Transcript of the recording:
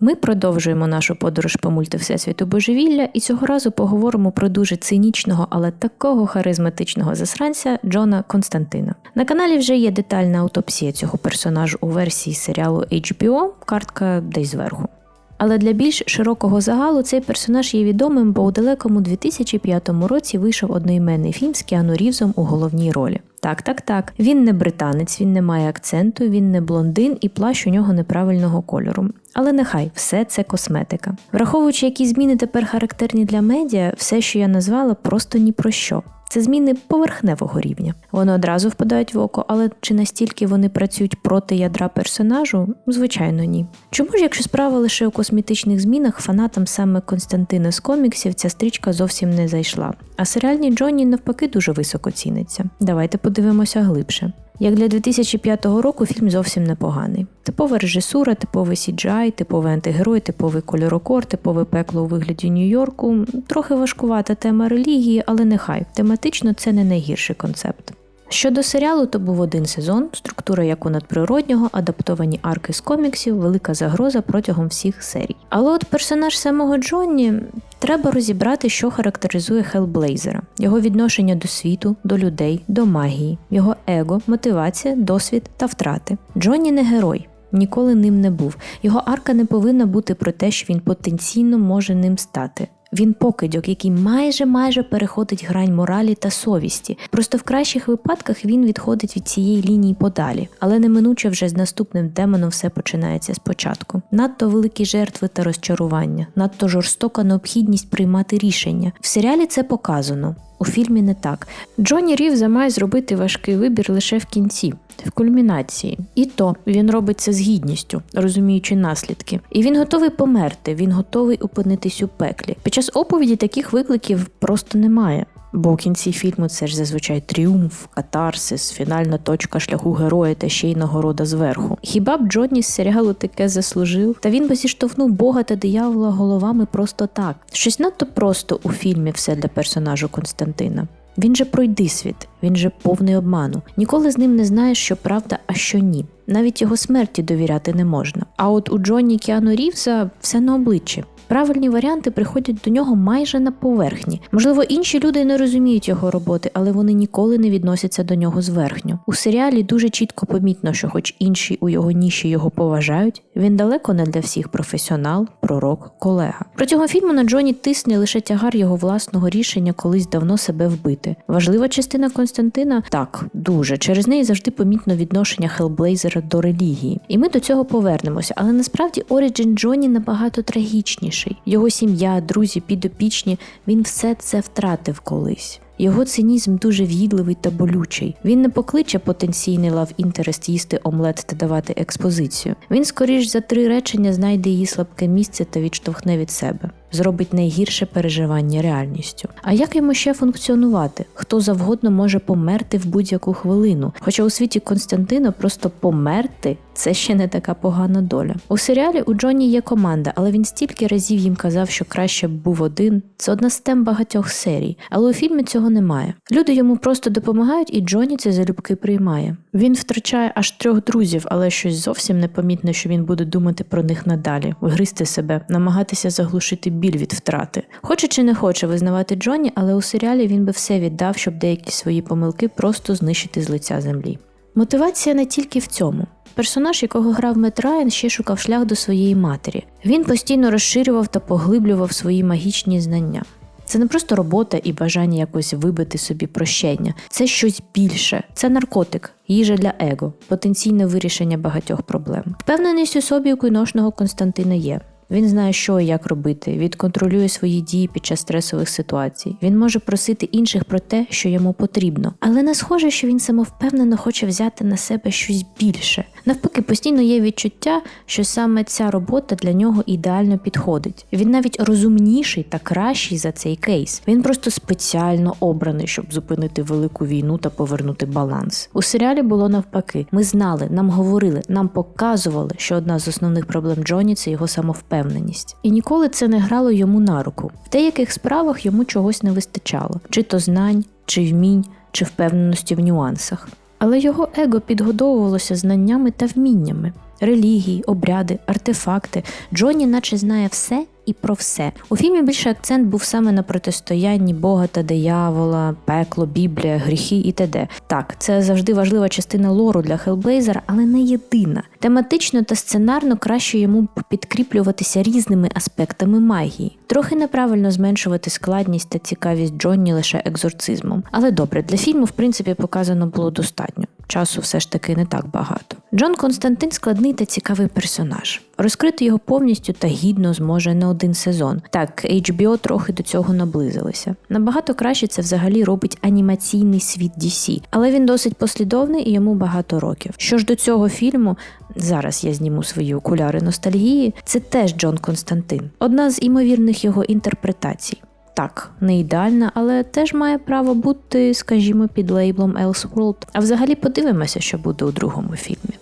Ми продовжуємо нашу подорож по мультивсесвіту божевілля і цього разу поговоримо про дуже цинічного, але такого харизматичного засранця Джона Константина. На каналі вже є детальна аутопсія цього персонажу у версії серіалу HBO, картка десь зверху. Але для більш широкого загалу цей персонаж є відомим, бо у далекому 2005 році вийшов одноіменний фільм з Кіану Рівзом у головній ролі. Так, так, так. Він не британець, він не має акценту, він не блондин і плащ у нього неправильного кольору. Але нехай все це косметика. Враховуючи, які зміни тепер характерні для медіа, все, що я назвала, просто ні про що. Це зміни поверхневого рівня. Вони одразу впадають в око, але чи настільки вони працюють проти ядра персонажу? Звичайно, ні. Чому ж, якщо справа лише у косметичних змінах, фанатам саме Константина з коміксів ця стрічка зовсім не зайшла. А серіальні Джонні навпаки дуже високо ціниться. Давайте подивимося глибше. Як для 2005 року фільм зовсім непоганий. Типова режисура, типовий CGI, типовий антигерой, типовий кольорокор, типове пекло у вигляді Нью-Йорку. Трохи важкувата тема релігії, але нехай тематично це не найгірший концепт. Щодо серіалу, то був один сезон, структура як у надприроднього, адаптовані арки з коміксів, велика загроза протягом всіх серій. Але от персонаж самого Джонні треба розібрати, що характеризує Хелблейзера: його відношення до світу, до людей, до магії, його его, мотивація, досвід та втрати. Джонні не герой. Ніколи ним не був. Його арка не повинна бути про те, що він потенційно може ним стати. Він покидьок, який майже майже переходить грань моралі та совісті. Просто в кращих випадках він відходить від цієї лінії подалі, але неминуче вже з наступним демоном все починається спочатку. Надто великі жертви та розчарування, надто жорстока необхідність приймати рішення. В серіалі це показано. У фільмі не так. Джонні Рівза має зробити важкий вибір лише в кінці, в кульмінації. І то він робить це з гідністю, розуміючи наслідки. І він готовий померти, він готовий опинитись у пеклі. Під час оповіді таких викликів просто немає. Бо в кінці фільму це ж зазвичай тріумф, катарсис, фінальна точка шляху героя та ще й нагорода зверху. Хіба б Джонні з серіалу таке заслужив? Та він би зіштовхнув Бога та диявола головами просто так. Щось надто просто у фільмі все для персонажу Константина. Він же пройди світ, він же повний обману. Ніколи з ним не знаєш, що правда, а що ні. Навіть його смерті довіряти не можна. А от у Джонні Кіану Рівза все на обличчі. Правильні варіанти приходять до нього майже на поверхні. Можливо, інші люди не розуміють його роботи, але вони ніколи не відносяться до нього зверхньо. У серіалі дуже чітко помітно, що, хоч інші у його ніші його поважають, він далеко не для всіх професіонал, пророк, колега. Протягом фільму на Джоні тисне лише тягар його власного рішення колись давно себе вбити. Важлива частина Константина так, дуже через неї завжди помітно відношення Хелблейзера до релігії. І ми до цього повернемося, але насправді Оріджин Джоні набагато трагічніший. Його сім'я, друзі, підопічні, він все це втратив колись. Його цинізм дуже в'їдливий та болючий. Він не покличе потенційний лав інтерест їсти омлет та давати експозицію. Він, скоріш за три речення, знайде її слабке місце та відштовхне від себе. Зробить найгірше переживання реальністю. А як йому ще функціонувати? Хто завгодно може померти в будь-яку хвилину? Хоча у світі Константина просто померти це ще не така погана доля. У серіалі у Джонні є команда, але він стільки разів їм казав, що краще б був один. Це одна з тем багатьох серій, але у фільмі цього немає. Люди йому просто допомагають, і Джонні це залюбки приймає. Він втрачає аж трьох друзів, але щось зовсім непомітне, що він буде думати про них надалі, вгризти себе, намагатися заглушити біль від втрати. Хоче чи не хоче визнавати Джонні, але у серіалі він би все віддав, щоб деякі свої помилки просто знищити з лиця землі. Мотивація не тільки в цьому. Персонаж, якого грав Мет Райан, ще шукав шлях до своєї матері. Він постійно розширював та поглиблював свої магічні знання. Це не просто робота і бажання якось вибити собі прощення, це щось більше, це наркотик, їжа для его, потенційне вирішення багатьох проблем. Впевненість у собі у кіношного Константина є. Він знає, що і як робити, він контролює свої дії під час стресових ситуацій. Він може просити інших про те, що йому потрібно. Але не схоже, що він самовпевнено хоче взяти на себе щось більше. Навпаки, постійно є відчуття, що саме ця робота для нього ідеально підходить. Він навіть розумніший та кращий за цей кейс. Він просто спеціально обраний, щоб зупинити велику війну та повернути баланс. У серіалі було навпаки. Ми знали, нам говорили, нам показували, що одна з основних проблем Джоні це його самовпевненість. І ніколи це не грало йому на руку. В деяких справах йому чогось не вистачало, чи то знань, чи вмінь, чи впевненості в нюансах. Але його его підгодовувалося знаннями та вміннями. Релігії, обряди, артефакти. Джонні наче знає все і про все. У фільмі більше акцент був саме на протистоянні Бога та диявола, пекло, Біблія, гріхи і т.д. Так, це завжди важлива частина лору для Хелблейзера, але не єдина. Тематично та сценарно краще йому підкріплюватися різними аспектами магії. Трохи неправильно зменшувати складність та цікавість Джонні лише екзорцизмом. Але добре, для фільму, в принципі, показано було достатньо. Часу все ж таки не так багато. Джон Константин складний та цікавий персонаж. Розкрити його повністю та гідно зможе не один сезон. Так, HBO трохи до цього наблизилися. Набагато краще це взагалі робить анімаційний світ DC, але він досить послідовний і йому багато років. Що ж до цього фільму, зараз я зніму свої окуляри ностальгії. Це теж Джон Константин, одна з імовірних його інтерпретацій. Так, не ідеальна, але теж має право бути, скажімо, під лейблом Elseworld. А взагалі подивимося, що буде у другому фільмі.